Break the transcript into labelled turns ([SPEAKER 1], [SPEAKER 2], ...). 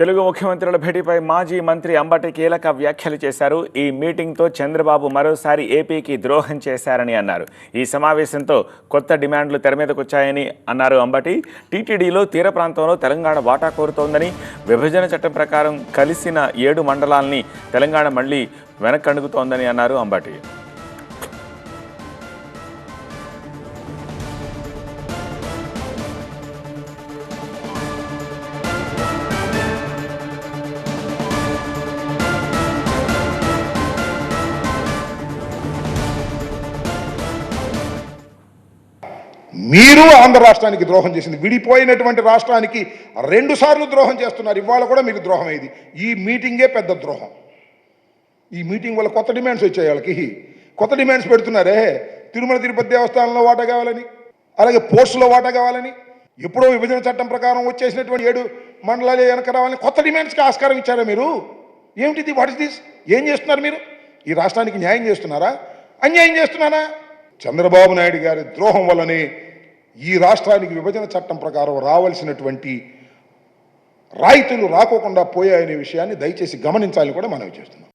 [SPEAKER 1] తెలుగు ముఖ్యమంత్రుల భేటీపై మాజీ మంత్రి అంబటి కీలక వ్యాఖ్యలు చేశారు. ఈ మీటింగ్తో చంద్రబాబు మరోసారి ఏపీకి ద్రోహం చేశారని అన్నారు. ఈ సమావేశంతో కొత్త డిమాండ్లు తెరమీదకొచ్చాయని అన్నారు అంబటి. టీటీడీలో తీర ప్రాంతంలో తెలంగాణ వాటా కోరుతోందని విభజన చట్టం ప్రకారం కలిసిన ఏడు మండలాల్ని తెలంగాణ మళ్ళీ వెనక్కడుగుతోందని అన్నారు అంబటి.
[SPEAKER 2] మీరు ఆంధ్ర రాష్ట్రానికి ద్రోహం చేసింది విడిపోయినటువంటి రాష్ట్రానికి రెండు సార్లు ద్రోహం చేస్తున్నారు. ఇవాళ కూడా మీకు ద్రోహం అయింది. ఈ మీటింగే పెద్ద ద్రోహం. ఈ మీటింగ్ వల్ల కొత్త డిమాండ్స్ వచ్చాయి వాళ్ళకి. కొత్త డిమాండ్స్ పెడుతున్నారే. తిరుమల తిరుపతి దేవస్థానంలో వాటా కావాలని అలాగే పోస్టులో వాటా కావాలని ఎప్పుడో విభజన చట్టం ప్రకారం వచ్చేసినటువంటి ఏడు మండలాలు వెనక రావాలని కొత్త డిమాండ్స్కి ఆస్కారం ఇచ్చారా మీరు? ఏమిటిది? వాట్ ఇస్ దిస్ ఏం చేస్తున్నారు మీరు? ఈ రాష్ట్రానికి న్యాయం చేస్తున్నారా? అన్యాయం చేస్తున్నారా? చంద్రబాబు నాయుడు గారి ద్రోహం వల్లనే ఈ రాష్ట్రానికి విభజన చట్టం ప్రకారం రావాల్సినటువంటి రాయితీలు రాకోకుండా పోయాయనే విషయాన్ని దయచేసి గమనించాలని కూడా మనవి చేస్తున్నాం.